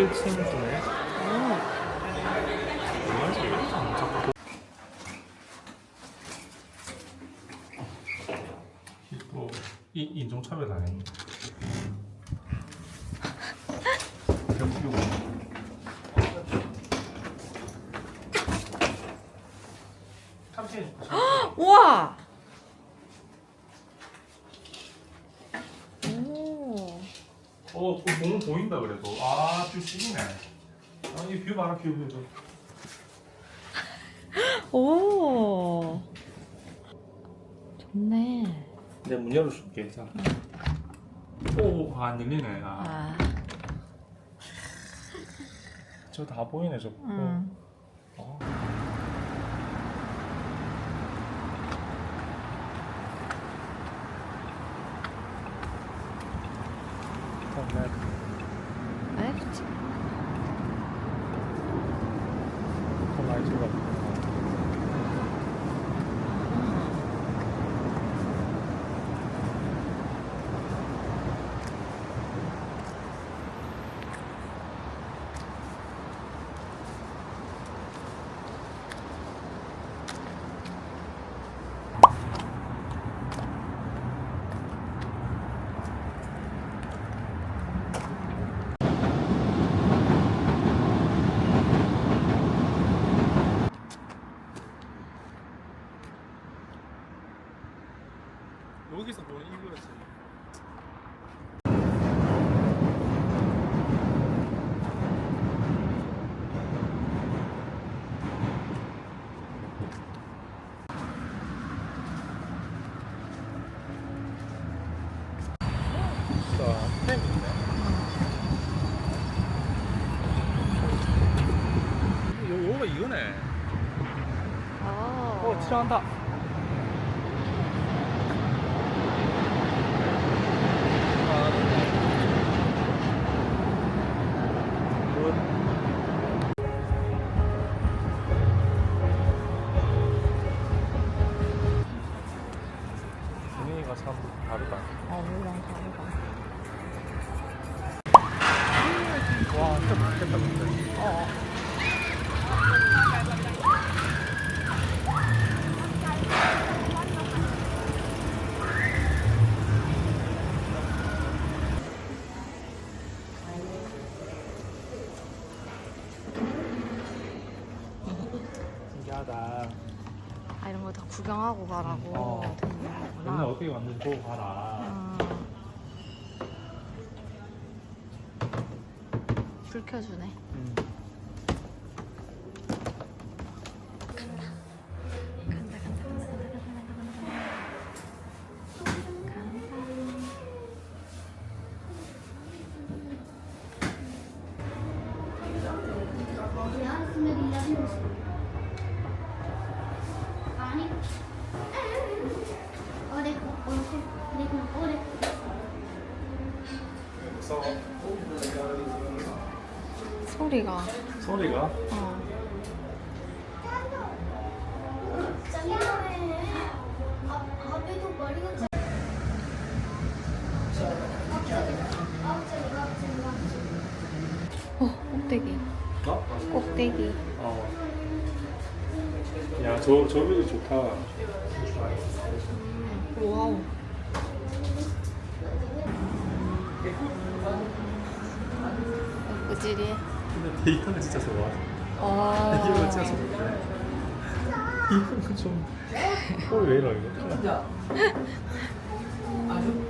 11층 중에. 얼마지? 이, 인종차별 참치 우와. 오. 어, 그 공은 보인다 그래도. 아, 뷰 시기네. 아, 이뷰 봐라, 뷰, 뷰, 뷰. 오. 좋네. 내가 문 열어줄게. 자. 오, 아, 안 열리네. 아, 아. 저다 보이네, 저. 응. 네, 그치. 더 많이 들어. 여기서 보는 이거였지. 자, 햄 있네. 요, 요거 이거네. 어. 어, 치료한다. 분위기가 참 다르다. 어, 물랑 다르다. 와, 진짜 맛있겠다, 근데. 어. 신기하다. 아, 이런 거 다 구경하고 가라고 어. 되는 옛날 거구나. 보고 가라. 음. 불 켜주네. 음. 간다, 간다, 간다, 소리가. 소리가? 어. 어, 꼭대기. 어? 꼭대기. 어. 야, 저, 저 뷰도 좋다. 음, 와우. 꾸질이 근데 데이터는 진짜 좋아. 어. 이거 진짜 좋은데. 이건 좀. 꼴왜 이러, 이거? 응.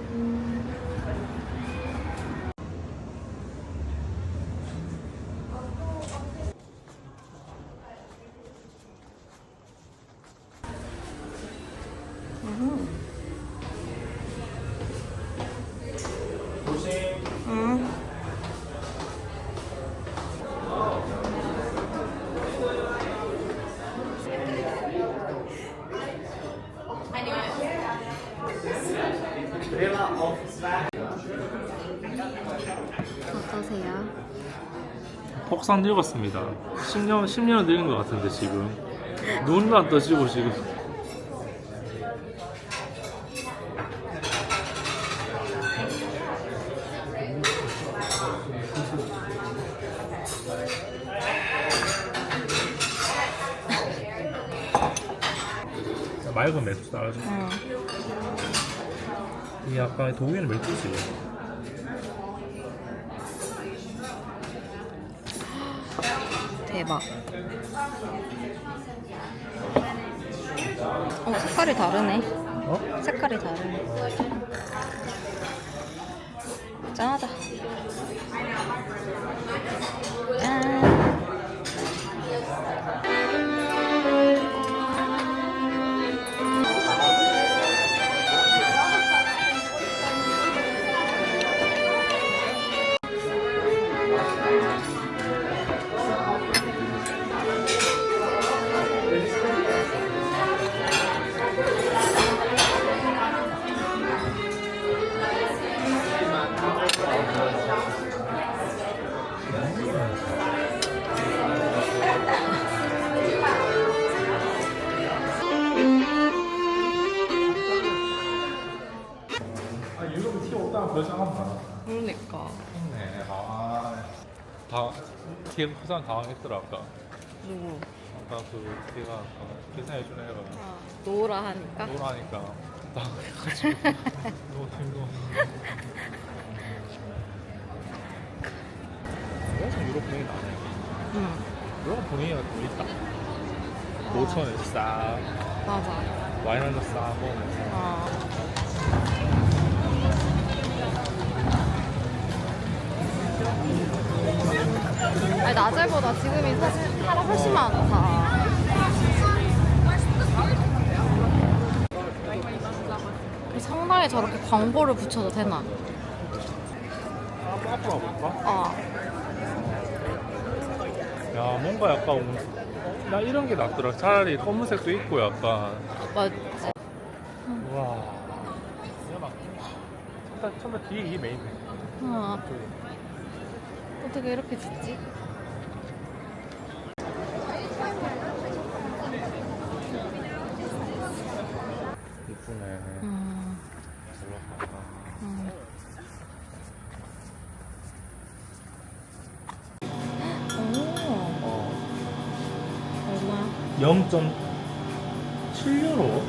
싹 늙었습니다. 10년, 10년은 늙은 것 같은데, 지금. 눈도 안 떠지고, 지금. 맑은 맥주 따라줘. 응. 이 약간 독일 맥주지. 대박. 어, 색깔이 다르네. 어? 색깔이 다르네. 짠하다. 짠. 뒤에 부산 당황했더라 아까. 누구? 아까 그 걔가 아까 계산해 주는 애가 아, 노라 하니까. 노라니까 당황해가지고 너무 힘들어. 그래서 유럽 분위기 나네. 응. 유럽 분위기가 좀 있다. 노천에 싹 맞아. 와인 한잔 싹 먹으면서. 어. 아니, 낮에보다 지금이 사실 사람 훨씬 많다. 이 성당에 저렇게 광고를 붙여도 되나? 아, 앞으로 가볼까? 어. 야 뭔가 약간 나 이런 게 낫더라 차라리 검은색도 있고 약간 맞지? 와 첫날 첫날 뒤에 이게 메인이네 어. 어떻게 이렇게 짓지? 0.7유로?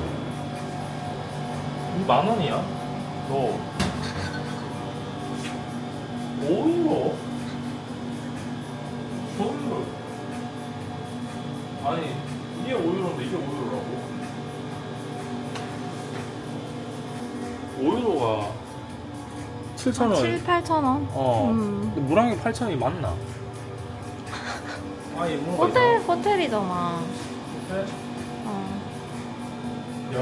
이 만 원이야? 너 5유로? 5유로? 아니 이게 5유로인데 이게 5유로라고? 5유로가 7,000원 7, 8천 원? 어 음. 근데 물항이 8,000원이 맞나? 아니 뭔가 호텔, 호텔이잖아. 어. 야,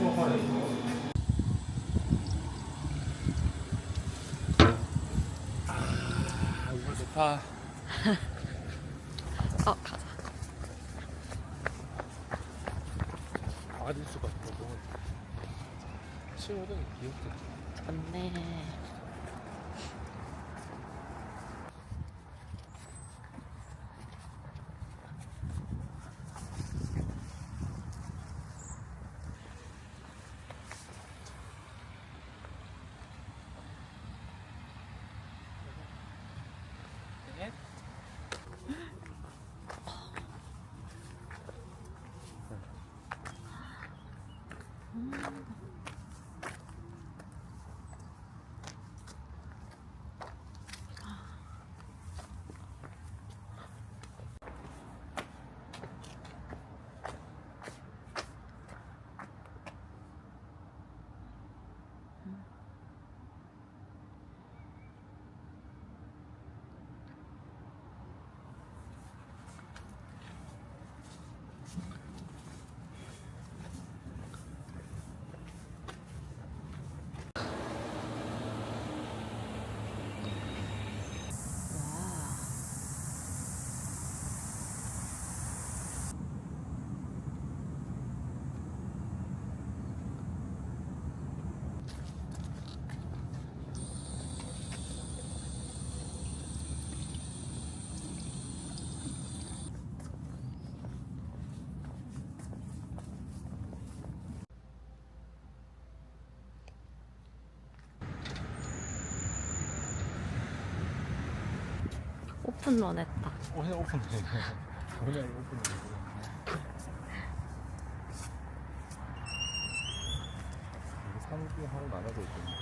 이거 이거. 아, 물 좋다. 어, 가 오픈 런했다. 오늘 오픈해. 오늘 오픈해. 한국이 하루 나눠져 있거든요.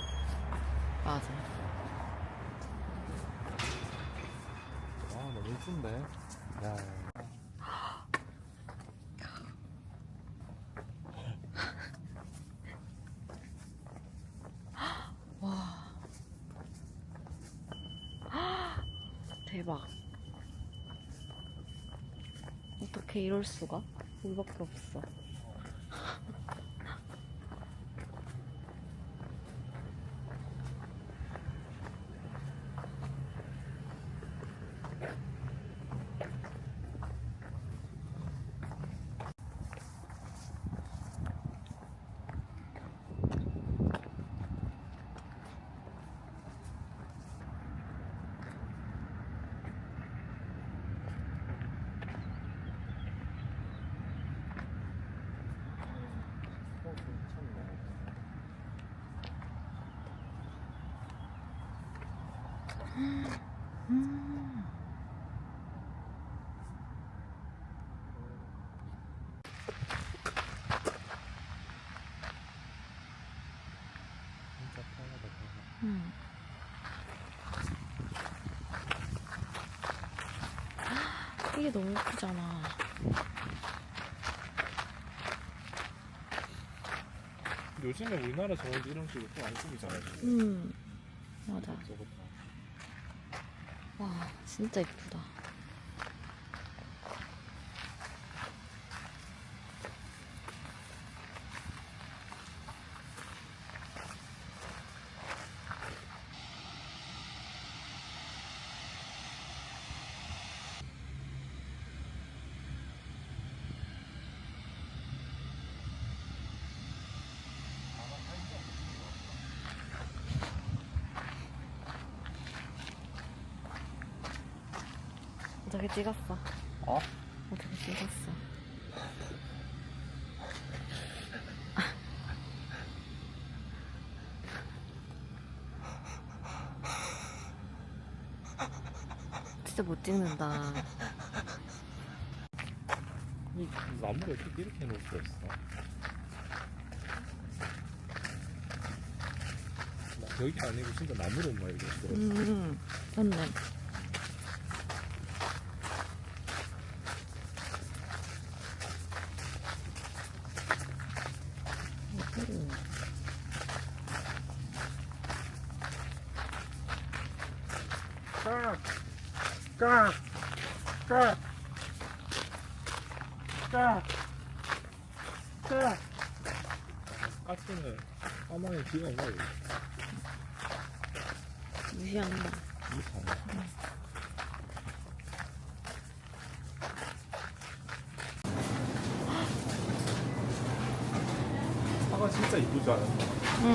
맞아. 아, 너무 예쁜데? 야. 대박. 어떻게 이럴 수가? 우리밖에 없어. 편하다. 음. 이게 너무 예쁘잖아. 요즘에 우리나라 정원도 이런 식으로 좀안 꾸미잖아요. 음. 맞아. 저거 와, 진짜 예쁘다. 어떻게 찍었어? 어? 어떻게 찍었어? 진짜 못 찍는다. 이 나무를 어떻게 이렇게 해놓을 수가 있어? 나 벽이 아니고 진짜 나무로 막 이렇게 들어. 음, 맞네. 음. 까! 까! 까! 까! 까! 까치는 까마귀 뒤가 없나 이거? 무시한다. 이상해. 사과 진짜 이쁘지 않았나? 응.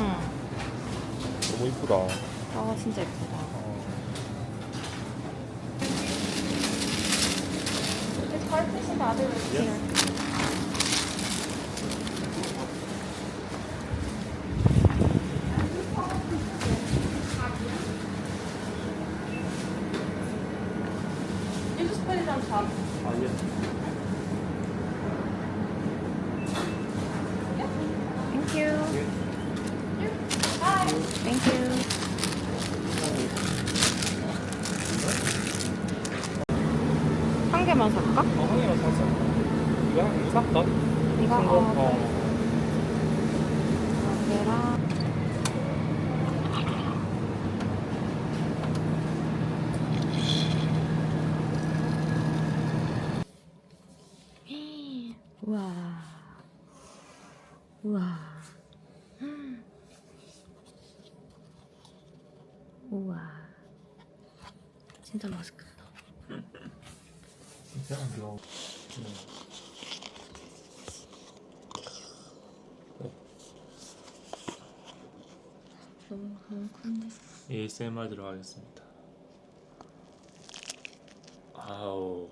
너무 이쁘다. 아, 진짜 예쁘다. 어. To see the other here. You You. 한 개만 살까? 어, 한 개만 샀어. 이거 한 이거 살까? 이거 큰 거? 어, 어. 얘랑 우와 우와 우와 진짜 맛있겠다 진짜 안 들어. 너무 너무 큰데 ASMR 들어가겠습니다. 아우.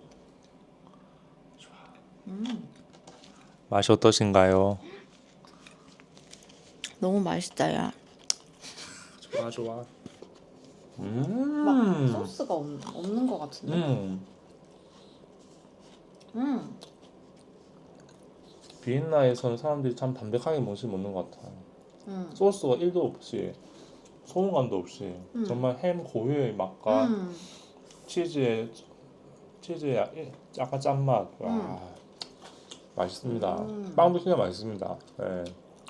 음 맛이 어떠신가요? 너무 맛있다 야 좋아 좋아. 막 음. 소스가 없, 없는 것 같은데 음. 음. 비엔나에서는 사람들이 참 담백하게 음식 먹는 것 같아. 음. 소스가 1도 없이 소금간도 없이 음. 정말 햄 고유의 맛과 음. 치즈의 치즈의 약- 약간 짠맛. 와. 음. 맛있습니다. 음. 빵도 진짜 맛있습니다. 네.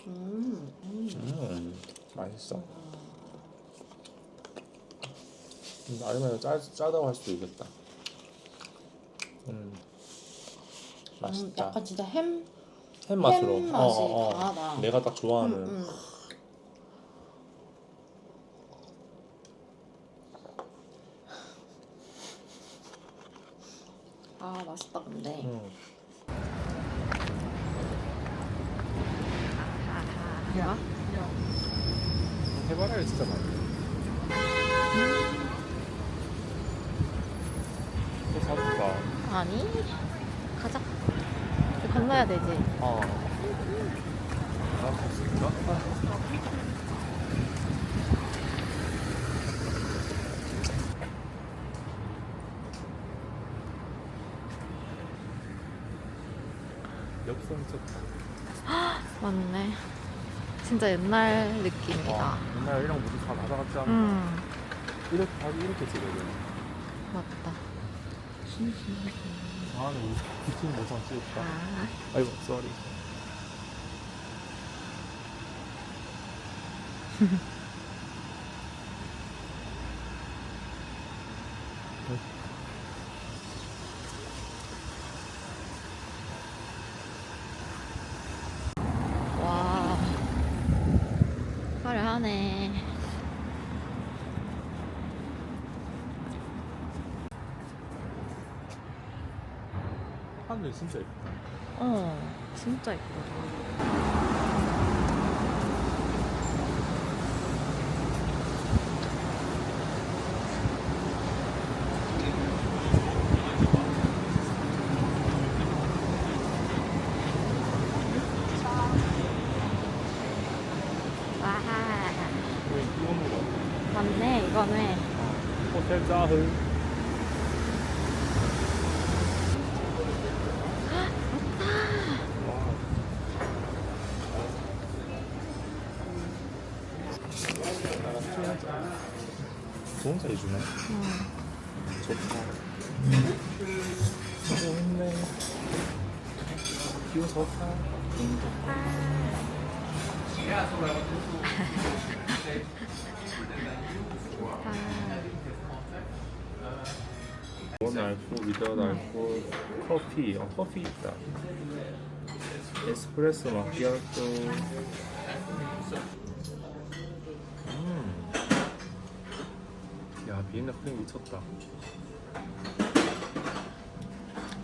음, 음. 음, 맛있어. 음, 아니면 짜, 짜다고 할 수도 있겠다. 음, 음, 맛있다. 약간 진짜 햄, 햄 맛으로. 햄 맛이 강하다. 내가 딱 좋아하는. 음, 음. 아 맛있다 근데. 음. 해바라기 진짜 맛있어. 또 사줄까? 아니 가자. 건너야 되지. 어. 역성 미쳤다. 맞네. 진짜 옛날 느낌이다. 와, 옛날 이랑 모두 다 가져갔지 않나? 음 이렇게 바로 이렇게 찍어야 돼. 맞다. 다음에 우리 모성 찍을까? 아, 아이고, 쏘리. 와 화려하네. 하늘 진짜 예쁘다. 어 진짜 예쁘다. 와왜 이거 먹어? 맞네 이거네. 호텔 짜흐. 차 해주네. 좋다. 좋네. 기분 좋다. 원 알코올, 위다웃 알코올, 커피, 어 커피 있다. 에스프레소 마키아토. 음. 야 비엔나 크림 미쳤다.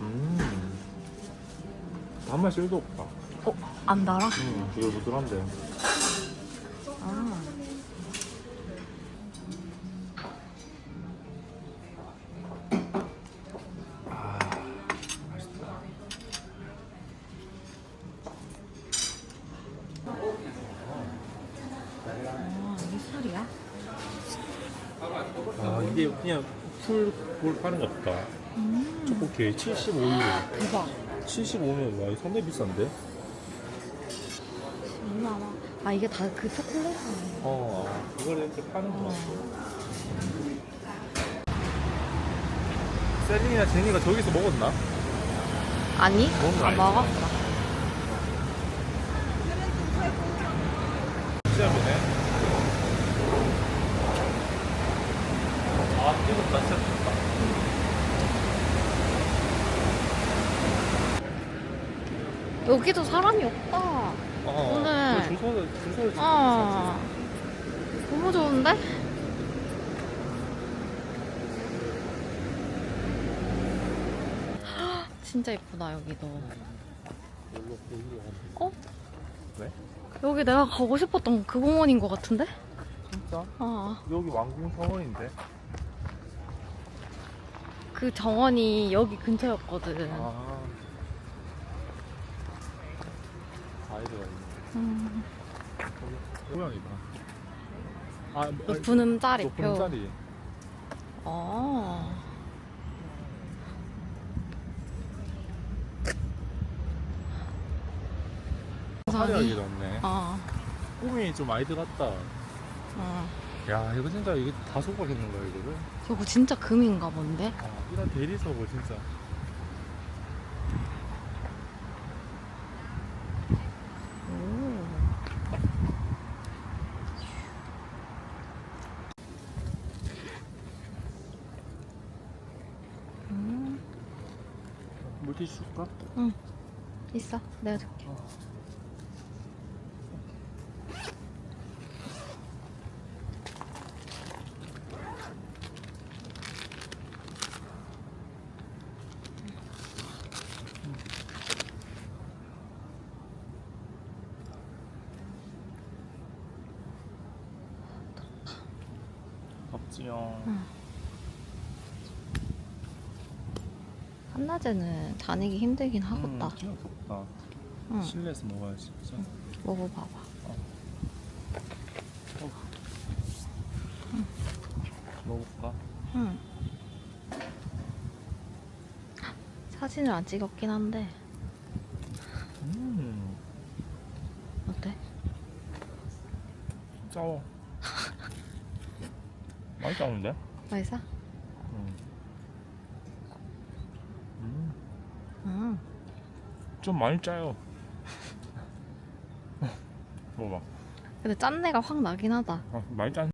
음. 단맛 1도 없다. 어? 안 달아? 음, 되게 부드러운데. 그냥 풀볼 파는 것 같다. 초코케 75유로. 대박. 75면 와 이거 상당히 비싼데? 얼마나? 아 이게 다 그 초콜릿이네. 어 이걸 이렇게 파는 것 같아. 셀린이나 제니가 저기서 먹었나? 아니? 안? 먹었어. 시작이네. 아 뜨겁다 진짜 뜨겁다. 여기도 사람이 없다. 어, 오늘- 줄 서서 줄 서서 찍는 어. 너무 좋은데? 진짜 예쁘다 여기도. 어? 왜? 여기 내가 가고 싶었던 그 공원인 것 같은데? 진짜? 어. 여기 왕궁 정원인데. 그 정원이 여기 근처였거든. 아. 아이디가 있네. 음. 고양이다. 아, 뭐, 높은 음자리 높은 표. 자리. 어. 화려하게 넣네. 어. 꿈이 좀 많이 들어갔다. 어. 야 이거 진짜 이게 다 속박했는 거야 이거를? 저거 진짜 금인가 본데? 아 이런 대리석을 진짜 오. 음, 물티슈 줄까? 응. 있어. 내가 줄게. 덥지요 응. 한낮에는 다니기 힘들긴 하겠다. 음, 덥다 응. 실내에서 먹어야지 진짜 먹어봐봐. 먹어볼까? 응. 사진을 안 찍었긴 한데 음 어때? 짜워 많이 짜는데? 맛있어? 음. 음, 응. 좀 많이 짜요 먹어봐 근데 짠내가 확 나긴 하다. 아, 많이 짠